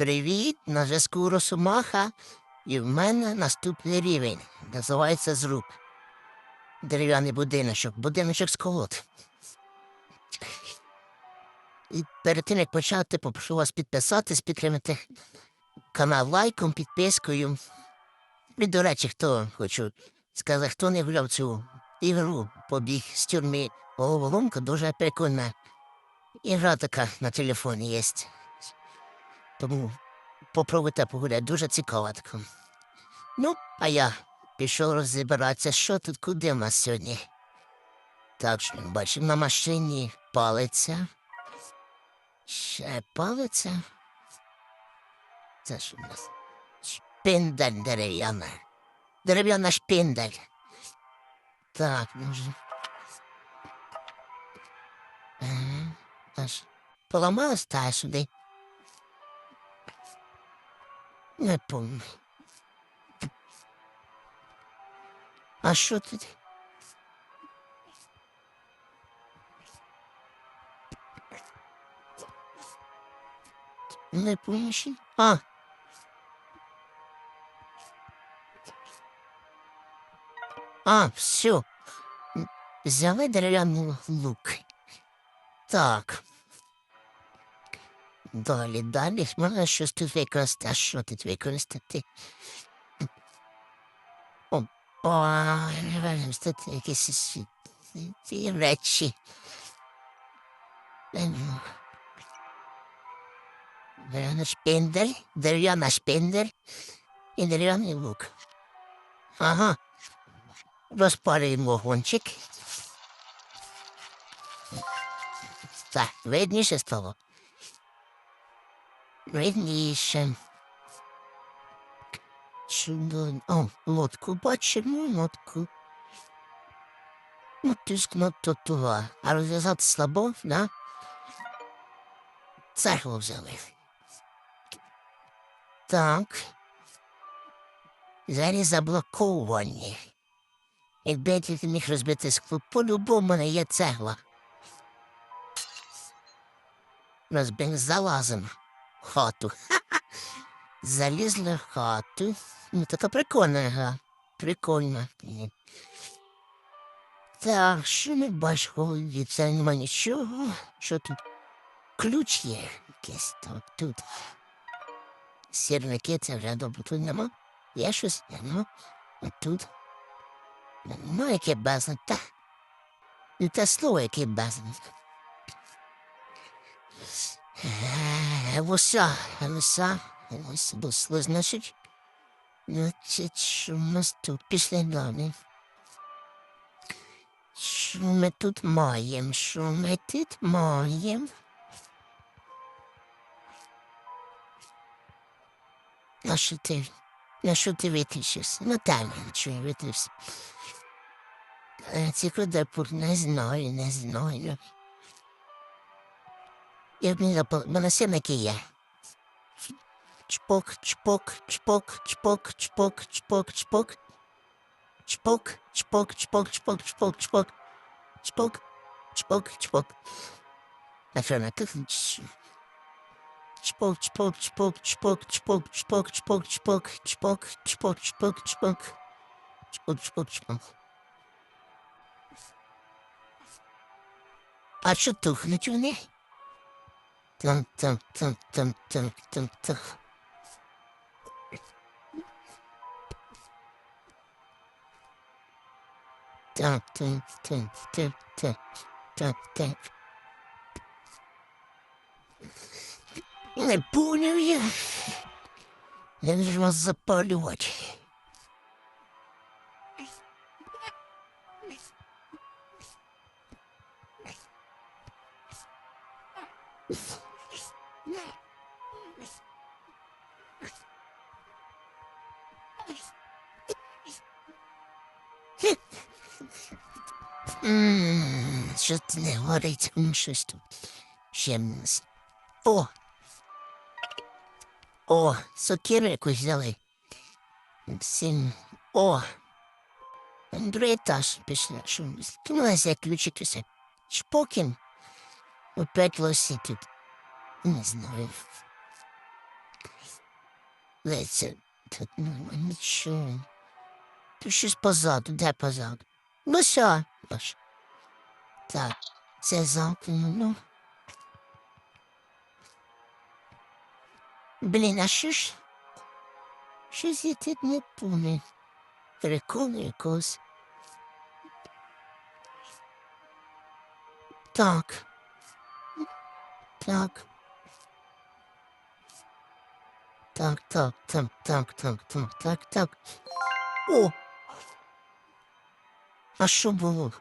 Привіт, на зв'язку Росомаха, і в мене наступний рівень. Називається зруб. Дерев'яний будиночок, будиночок з колод. І перед тим, як почати, попрошу вас підписатись, підтримати канал лайком, підпискою. І, до речі, хто хочу сказати, хто не гуляв цю ігру побіг з тюрми головоломка дуже прикольна. Ігра така на телефоні є. Тому попробуйте погуляти, дуже цікаво тако. Ну, а я пішов розібратися, що тут куди в нас сьогодні. Так що бачимо на машині палиця. Ще палиця. Це що в нас? Шпиндель дерев'яна. Дерев'яна шпиндель. Так, може. Ага, аж поламалась та сюди. Не помню. А що тут? Не помню. ще. А. А, все. Взяли дерев'яний лук. Так. Далі, далі. Можна щось тут використати. А що тут використати? О, о, використати якісь ці- ці речі. Ем, Дерев'яна шпиндель, дерев'яна шпиндель і дерев'яний лук. Ага. Розпалюємо вогончик. Так, видніше стало. Видніше. Чудово. О, лодку бачимо, лодку. Ну, то туга. А розв'язати слабо, да? Цегло взяли. Так. Зараз заблоковані. Якби я тільки міг розбити скло, по-любому мене є цегла. Розбив залазимо в хату. Залізли в хату. Ну, така прикольна гра. Прикольна. Так, що ми бачимо? Це нема нічого. Що тут? Ключ є якийсь тут. тут. Сірники це вже добре. Тут нема. Є щось? Нема. А тут. Ну, яке безлад, та. Те слово, яке безлад. Вуса, вуса, ось бусло, значить. Значить, що в нас тут після далі? Що ми тут маємо? Що ми тут маємо? На що ти? На що ти витрішився? Ну там нічого я витрився. Е, Ці кудепур не знаю, не знаю. Jednego po... Bo na synek kija. Czpok, czpok, czpok, czpok, czpok, czpok, czpok. Czpok, czpok, czpok, czpok, czpok, czpok. Czpok, czpok, czpok. Na chronach. Czpok, czpok, czpok, czpok, czpok, czpok, czpok, czpok, czpok, czpok, czpok, czpok. Czpok, czpok, czpok. A co tu, no ciągnie? dun, dun, dun, dun, dun, dun, dun. Dun, dun, dun, dun, понял я. Я же вас запалю. Ммм, що це не горить, щось тут. Ще мс. О! О, сокиру якусь взяли. Сім. О! Другий етаж пішли. Що? Кинулася ключик усе. Чпокін. Опять лосі тут. Не знаю. Леся, тут нічого. Тут щось позаду, де позаду? Ну що? Так, це замкнено. Блін, а що ж? Щось я тут не помню. Прикол якось. Так. Так. Так, так, так, так, так, так, так, так. О! А що було?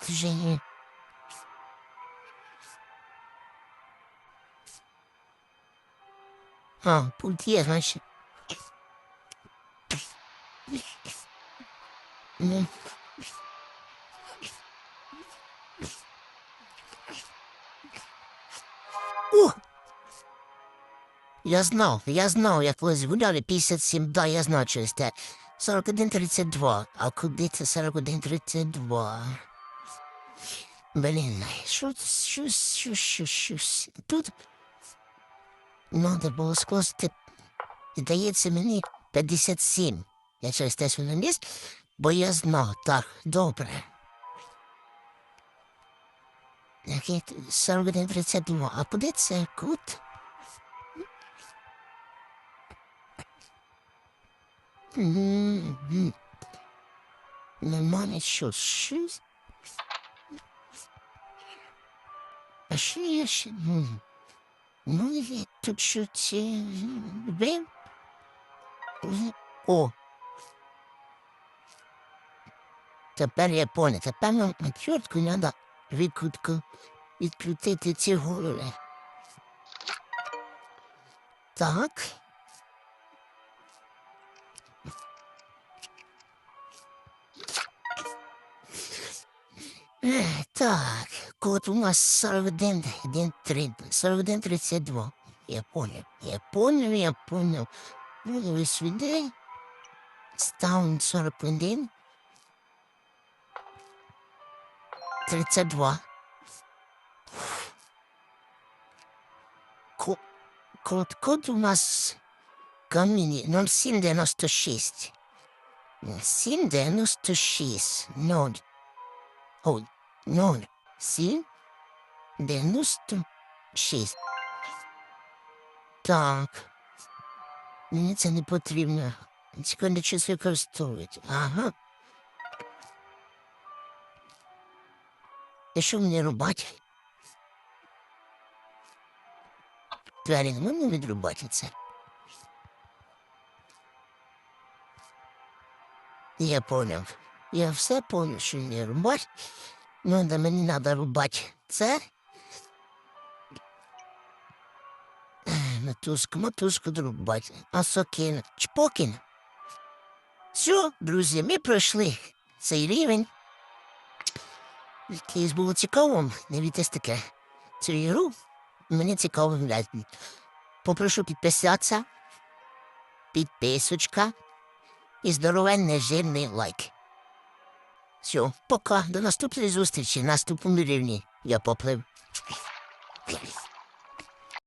Це же ні. А, пульт є, значить. Ну. О! Я знав, я знав, як колись гуляли 57, да, я знаю через те. 41.32. А куди це 41.32? Блін, що, що, що, що, що, тут надо було скласти, здається мені 57. Я через те сюди ліз, бо я знав, так, добре. Який 41.32. А куди це кут? М-м-м. Нема нічого. Щось. А що є ще? М. Ну, є тут що це... Блин. О. Тепер я понял. Тепер нам на чортку треба відкрутку відкрутити ці голови. Так. Так, код у нас 41, 1, 3, 41, 32. Я понял, я понял, я понял. Вивели сюди. Стаун 41. 32. Ко- Код, код у нас камінь 0796. 0796. 0. Ой, 0. 7. 96. Так. Мені це не потрібно. Цікаво, чи це використовують. Ага. І що мені рубати? Не можна відрубати це. Я поняв. Я все поняв, що мені рубати. Ну, да мені треба рубати це. Мотузку, мотузку дорубати. А сокин, чпокін. Все, друзі, ми пройшли цей рівень. Якийсь було цікаво, дивіться таке. Цю ігру мені цікаво гуляти. Попрошу підписатися, підписочка і здоровенний жирний лайк. Все, пока, до наступної зустрічі, наступному рівні. Я поплив.